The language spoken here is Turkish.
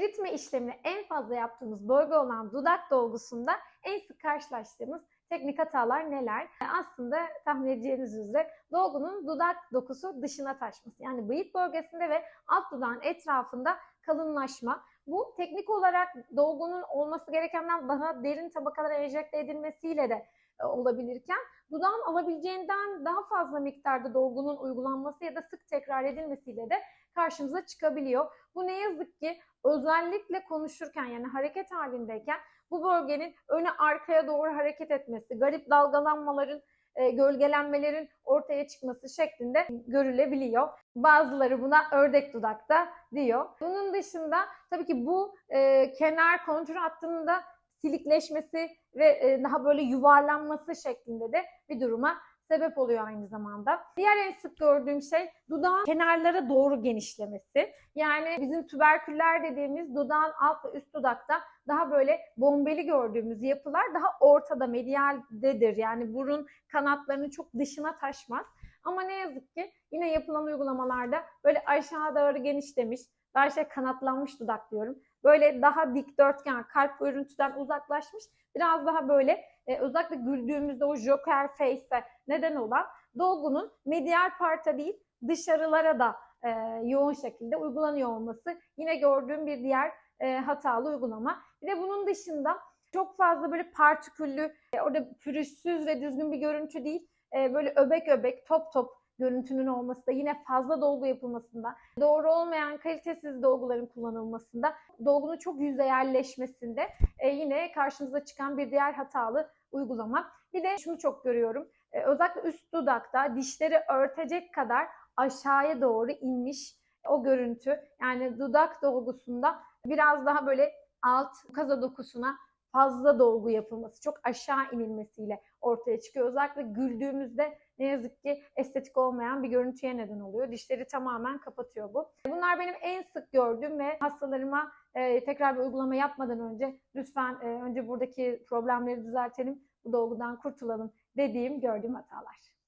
eritme işlemini en fazla yaptığımız bölge olan dudak dolgusunda en sık karşılaştığımız teknik hatalar neler? Aslında tahmin edeceğiniz üzere dolgunun dudak dokusu dışına taşması. Yani bıyık bölgesinde ve alt dudağın etrafında kalınlaşma. Bu teknik olarak dolgunun olması gerekenden daha derin tabakalara enjekte edilmesiyle de e, olabilirken dudağın alabileceğinden daha fazla miktarda dolgunun uygulanması ya da sık tekrar edilmesiyle de karşımıza çıkabiliyor. Bu ne yazık ki özellikle konuşurken yani hareket halindeyken bu bölgenin öne arkaya doğru hareket etmesi, garip dalgalanmaların, e, gölgelenmelerin ortaya çıkması şeklinde görülebiliyor. Bazıları buna ördek dudakta diyor. Bunun dışında tabii ki bu e, kenar kontur hattında silikleşmesi ve e, daha böyle yuvarlanması şeklinde de bir duruma sebep oluyor aynı zamanda. Diğer en sık gördüğüm şey dudağın kenarlara doğru genişlemesi. Yani bizim tüberküller dediğimiz dudağın alt ve üst dudakta daha böyle bombeli gördüğümüz yapılar daha ortada medialdedir. Yani burun kanatlarının çok dışına taşmaz. Ama ne yazık ki yine yapılan uygulamalarda böyle aşağı doğru genişlemiş, daha şey kanatlanmış dudak diyorum. Böyle daha dikdörtgen, kalp görüntüden uzaklaşmış, biraz daha böyle e, özellikle güldüğümüzde o joker face'e neden olan dolgunun medial parta değil dışarılara da e, yoğun şekilde uygulanıyor olması yine gördüğüm bir diğer e, hatalı uygulama. Bir de bunun dışında çok fazla böyle partiküllü, e, orada pürüzsüz ve düzgün bir görüntü değil, e, böyle öbek öbek, top top görüntünün olması da yine fazla dolgu yapılmasında, doğru olmayan kalitesiz dolguların kullanılmasında, dolgunun çok yüzeyelleşmesinde e, yine karşımıza çıkan bir diğer hatalı uygulama. Bir de şunu çok görüyorum. E, özellikle üst dudakta dişleri örtecek kadar aşağıya doğru inmiş o görüntü. Yani dudak dolgusunda biraz daha böyle alt kaza dokusuna fazla dolgu yapılması, çok aşağı inilmesiyle ortaya çıkıyor. Özellikle güldüğümüzde ne yazık ki estetik olmayan bir görüntüye neden oluyor. Dişleri tamamen kapatıyor bu. Bunlar benim en sık gördüğüm ve hastalarıma e, tekrar bir uygulama yapmadan önce lütfen e, önce buradaki problemleri düzeltelim, bu dolgudan kurtulalım dediğim, gördüğüm hatalar.